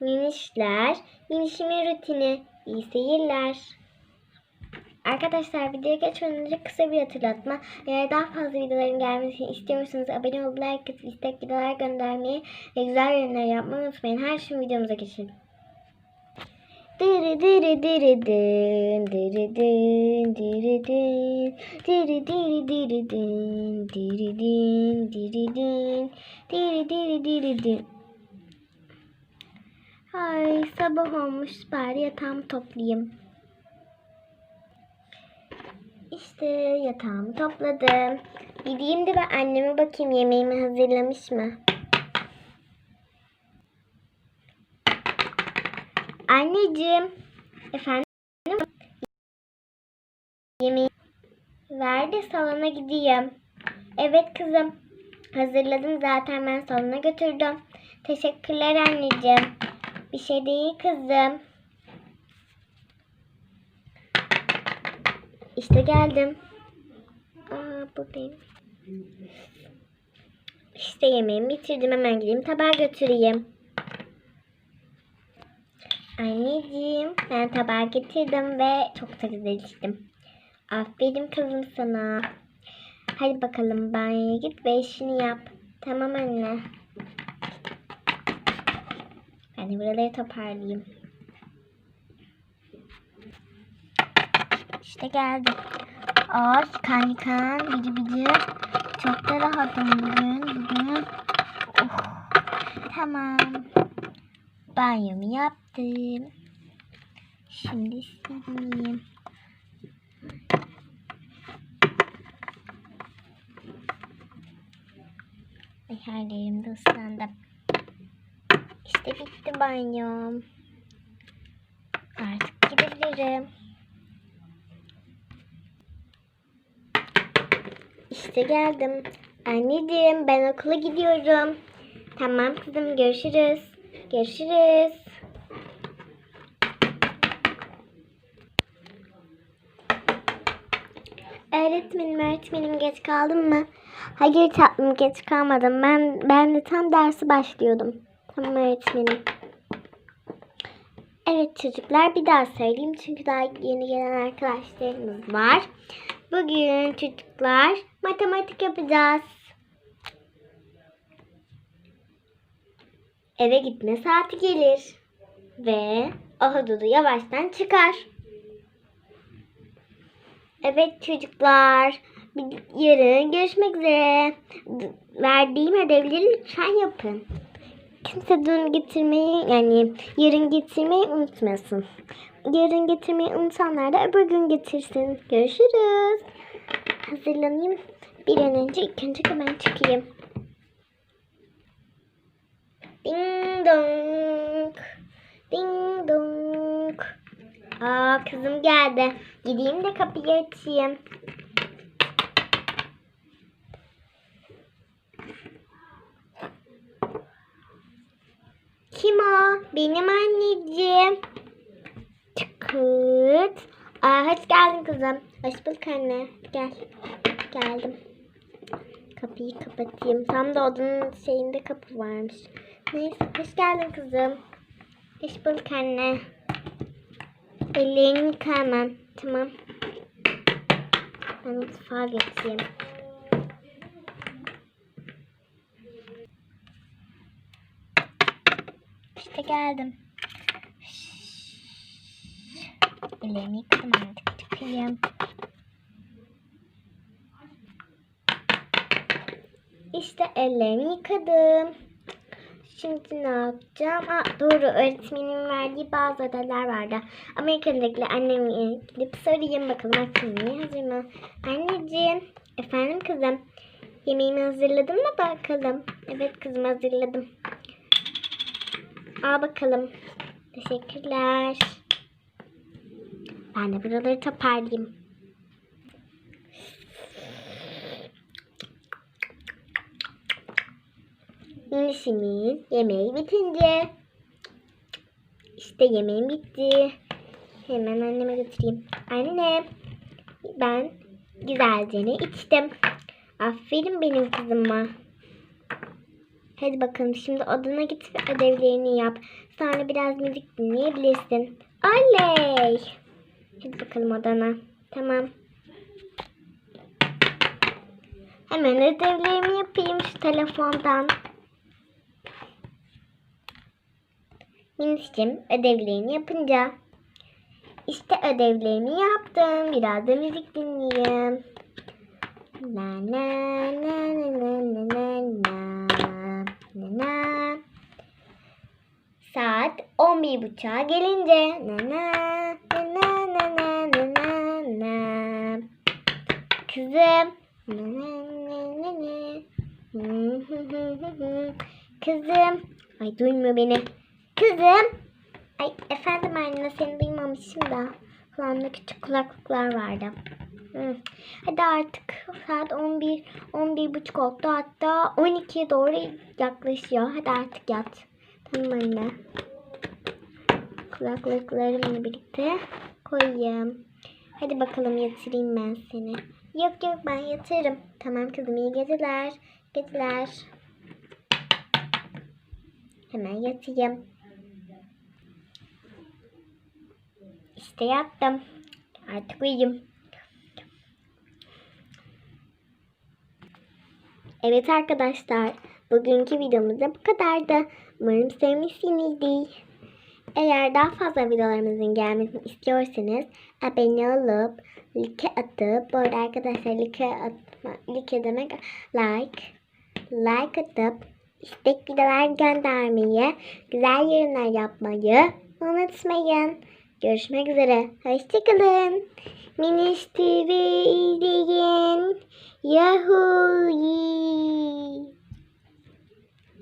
minişler, minişimin rutini. İyi seyirler. Arkadaşlar videoya geçmeden önce kısa bir hatırlatma. Eğer daha fazla videoların gelmesini istiyorsanız abone olup like atıp istek videolar göndermeyi ve güzel yorumlar yapmayı unutmayın. Her şimdi videomuza geçelim. Diri diri diri din, diri din, diri din, diri diri diri din, diri din, diri din, diri diri diri din. Ay sabah olmuş bari yatağımı toplayayım. İşte yatağımı topladım. Gideyim de ben anneme bakayım yemeğimi hazırlamış mı? Anneciğim. Efendim? Yemeği ver de salona gideyim. Evet kızım. Hazırladım zaten ben salona götürdüm. Teşekkürler anneciğim. Bir şey değil kızım. İşte geldim. Aa buradayım. İşte yemeğimi bitirdim. Hemen gideyim tabağa götüreyim. Anneciğim ben tabağı getirdim ve çok da güzel içtim. Aferin kızım sana. Hadi bakalım banyoya git ve işini yap. Tamam anne. De buraları toparlayayım. İşte geldim. Aa kan yıkan biri biri. Çok da rahatım bugün. Bugün. Oh. Tamam. Banyomu yaptım. Şimdi sileyim. Ay her yerim de ıslandı. İşte bitti banyom. Artık gidebilirim. İşte geldim. Anneciğim ben okula gidiyorum. Tamam kızım görüşürüz. Görüşürüz. Öğretmenim öğretmenim geç kaldın mı? Hayır tatlım geç kalmadım. Ben ben de tam dersi başlıyordum. Tamam öğretmenim. Evet çocuklar bir daha söyleyeyim çünkü daha yeni gelen arkadaşlarımız var. Bugün çocuklar matematik yapacağız. Eve gitme saati gelir. Ve ahududu yavaştan çıkar. Evet çocuklar. Yarın görüşmek üzere. Verdiğim ödevleri lütfen yapın. Kimse dün getirmeyi yani yarın getirmeyi unutmasın. Yarın getirmeyi unutanlar da öbür gün getirsin. Görüşürüz. Hazırlanayım. Bir an önce ilk önce ben çıkayım. Ding dong. Ding dong. Aa kızım geldi. Gideyim de kapıyı açayım. Kim o? Benim anneciğim. Çıkırt. Aa, hoş geldin kızım. Hoş bulduk anne. Gel. Geldim. Kapıyı kapatayım. Tam da odanın şeyinde kapı varmış. Neyse hoş geldin kızım. Hoş bulduk anne. Ellerini yıka. Tamam. Ben mutfağa geçeyim. İşte geldim. Ellerimi yıkadım artık çıkayım. İşte ellerimi yıkadım. Şimdi ne yapacağım? Aa, doğru öğretmenin verdiği bazı ödevler vardı. Amerika'dakiler anneme gidip sorayım bakalım akşamı hazır mı? Anneciğim. Efendim kızım. Yemeğimi hazırladın mı bakalım? Evet kızım hazırladım. Al bakalım. Teşekkürler. Ben de buraları toparlayayım. Minişimin yemeği bitince. İşte yemeğim bitti. Hemen anneme götüreyim. Anne ben güzelce içtim. Aferin benim kızıma. Hadi bakalım şimdi odana git ve ödevlerini yap. Sonra biraz müzik dinleyebilirsin. Oley! Hadi bakalım odana. Tamam. Hemen ödevlerimi yapayım şu telefondan. Miniş'cim ödevlerini yapınca. İşte ödevlerimi yaptım. Biraz da müzik dinleyeyim. Na na na na na na na na na na Saat 11.30'a gelince na na na na na na na na Kızım. Kızım Ay duymuyor beni Kızım Ay efendim anne seni duymamışım da kulağımda küçük kulaklıklar vardı. Hı. Hadi artık saat 11 11 buçuk oldu hatta 12'ye doğru yaklaşıyor. Hadi artık yat. Tamam anne. Kulaklıklarımla birlikte koyayım. Hadi bakalım yatırayım ben seni. Yok yok ben yatırım. Tamam kızım iyi geceler. Geceler. Hemen yatayım. İşte yattım. Artık uyuyayım. Evet arkadaşlar. Bugünkü videomuz da bu kadardı. Umarım sevmişsinizdir. Eğer daha fazla videolarımızın gelmesini istiyorsanız abone olup like atıp bu arada arkadaşlar like atma like demek like like atıp istek videolar göndermeyi güzel yorumlar yapmayı unutmayın. Görüşmek üzere. Hoşçakalın. Miniş TV izleyin. Yahoo!